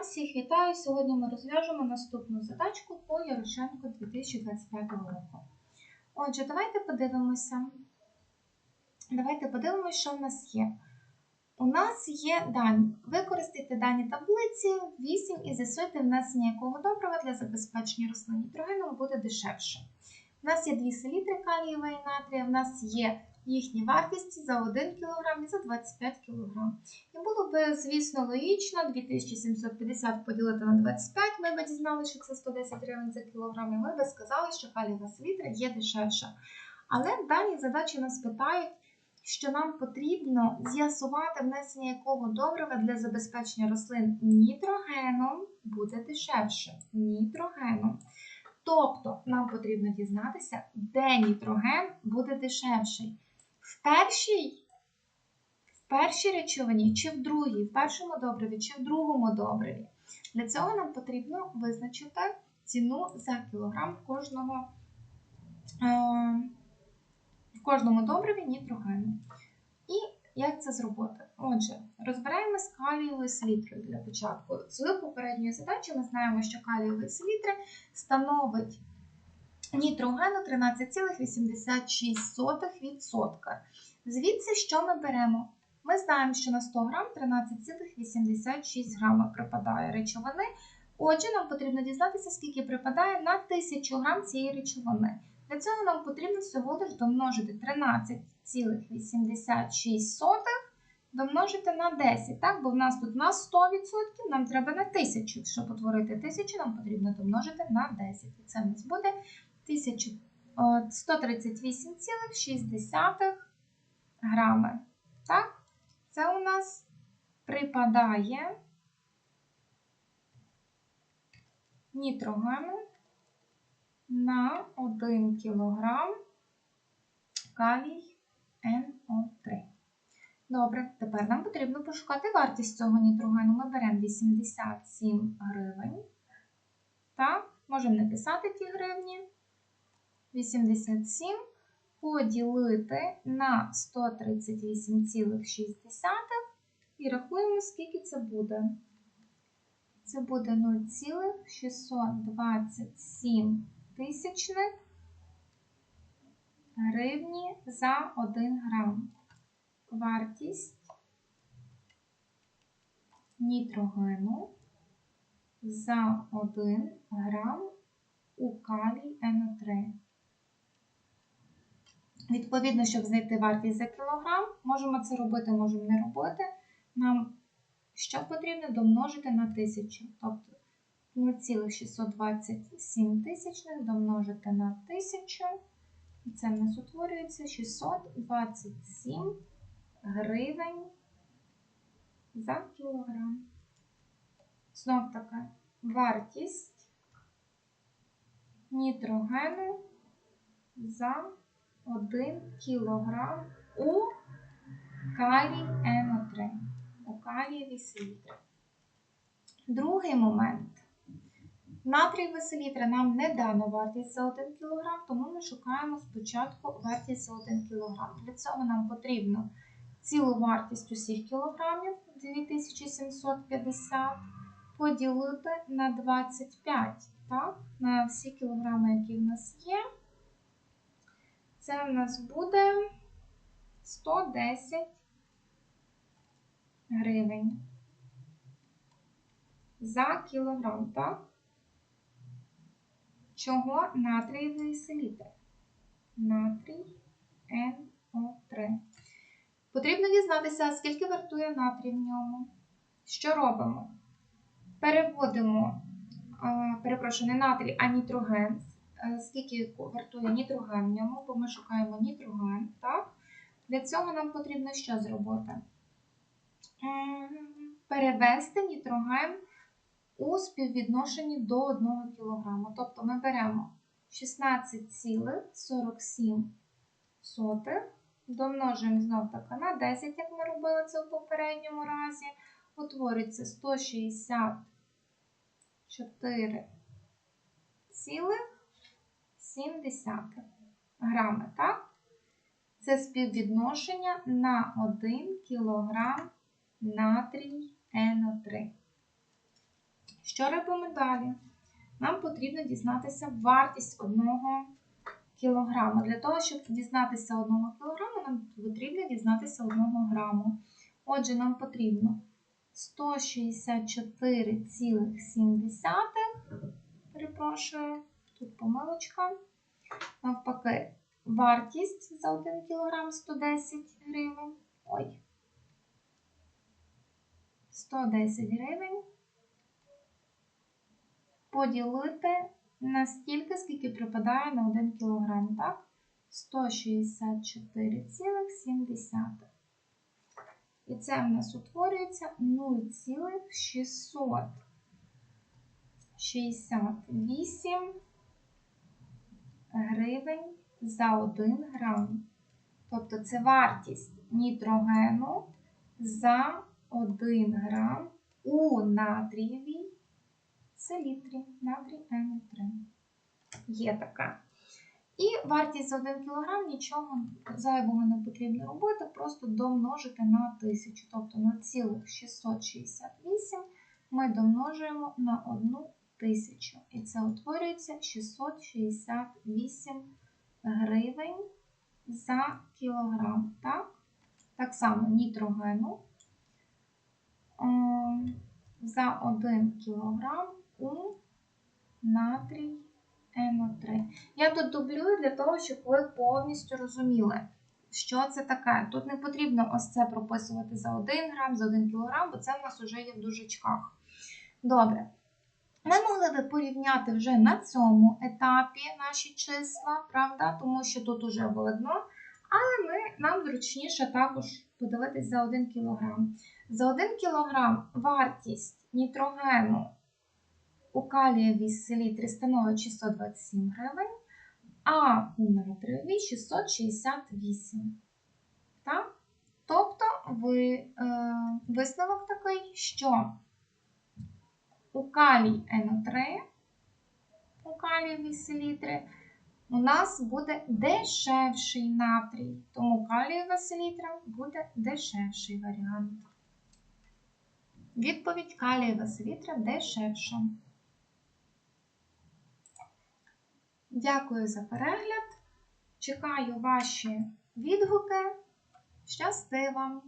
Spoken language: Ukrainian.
дня, всіх вітаю! Сьогодні ми розв'яжемо наступну задачку по Ярошенку 2025 року. Отже, давайте подивимося. Давайте подивимося, що в нас є. У нас є дані. Використайте дані таблиці 8 і з'ясуйте внесення якого добрива для забезпечення рослин нітрогеном буде дешевше. У нас є дві селітри калієва і натрія, в нас є їхні вартості за 1 кг і за 25 кг. І було б, звісно, логічно 2750 поділити на 25, ми б дізналися, що це 110 гривень за кілограм, і ми б сказали, що калієва селітра є дешевша. Але в даній задачі нас питають, що нам потрібно з'ясувати внесення якого добрива для забезпечення рослин нітрогеном буде дешевше. Нітрогеном. Тобто нам потрібно дізнатися, де нітроген буде дешевший. В першій, в першій речовині чи в другій, в першому добриві чи в другому добриві. Для цього нам потрібно визначити ціну за кілограм кожного, е, в кожному добриві нітрогену. І як це зробити? Отже, розбираємо з калієвою селітрою для початку. З попередньої задачі ми знаємо, що калієвої селітри становить нітрогену 13,86%. Звідси, що ми беремо? Ми знаємо, що на 100 грам 13,86 грама припадає речовини. Отже, нам потрібно дізнатися, скільки припадає на 1000 грам цієї речовини. Для цього нам потрібно всього лиш домножити 13,86 домножити на 10, так? бо в нас тут на 100%, нам треба на 1000. Щоб утворити 1000, нам потрібно домножити на 10. І це в нас буде 138,6 грами. Так? Це у нас припадає нітрогену на 1 кг калій НО3. Добре, тепер нам потрібно пошукати вартість цього нітрогену. Ми беремо 87 гривень. Так, можемо написати ті гривні. 87 поділити на 138,6 і рахуємо, скільки це буде. Це буде 0,627 тисячних гривні за 1 грам. Вартість нітрогену за 1 грам у калій НО3. Відповідно, щоб знайти вартість за кілограм, можемо це робити, можемо не робити. Нам що потрібно домножити на 1000. Тобто 0,627 тисячних домножити на 1000. І це в нас утворюється 627 гривень за кілограм. Знов таки вартість нітрогену за 1 кілограм у калій НО3, у калієвій селітри. Другий момент. Натрієва селітра нам не дано вартість за 1 кг, тому ми шукаємо спочатку вартість за 1 кг. Для цього нам потрібно цілу вартість усіх кілограмів 2750 поділити на 25, так? на всі кілограми, які в нас є. Це в нас буде 110 гривень за кілограм, так? Чого натрієвої селітри? Натрій НО3. Потрібно дізнатися, скільки вартує натрій в ньому. Що робимо? Переводимо, перепрошую, не натрій, а нітроген. Скільки вартує нітроген в ньому, бо ми шукаємо нітроген. так? Для цього нам потрібно що зробити? Перевести нітроген у співвідношенні до 1 кг. Тобто ми беремо 16,47, домножуємо знов таки на 10, як ми робили це в попередньому разі. Утвориться 164,7 грами. Так? Це співвідношення на 1 кг натрій НО3. Що робимо далі? Нам потрібно дізнатися вартість 1 кілограма. Для того, щоб дізнатися 1 кілограма, нам потрібно дізнатися 1 граму. Отже, нам потрібно 164,7. Перепрошую, тут помилочка. Навпаки, вартість за 1 кг 110 гривень. Ой. 110 гривень. Поділити на стільки, скільки припадає на 1 кг, так? 164,7. І це в нас утворюється 0,668 гривень за 1 грам. Тобто це вартість нітрогену за 1 грам у натрієвій селітрі, натрій НО3. Є така. І вартість за 1 кг нічого зайвого не потрібно робити, просто домножити на 1000. Тобто на 0,668 ми домножуємо на 1 тисячу. І це утворюється 668 гривень за кілограм. Так, так само нітрогену за 1 кілограм у натрій НО3. Я тут дублюю для того, щоб ви повністю розуміли, що це таке. Тут не потрібно ось це прописувати за 1 грам, за 1 кілограм, бо це в нас вже є в дужечках. Добре. Ми могли би порівняти вже на цьому етапі наші числа, правда, тому що тут уже видно. Але ми, нам зручніше також подивитись за 1 кг. За 1 кг вартість нітрогену у калієвій селітрі становить 627 гривень, а у натрієвій 668. Так? Тобто ви, е, висновок такий, що у калій НО3, у калієвій селітрі, у нас буде дешевший натрій, тому калієва селітра буде дешевший варіант. Відповідь калієва селітра дешевша. Дякую за перегляд. Чекаю ваші відгуки. Щасти вам!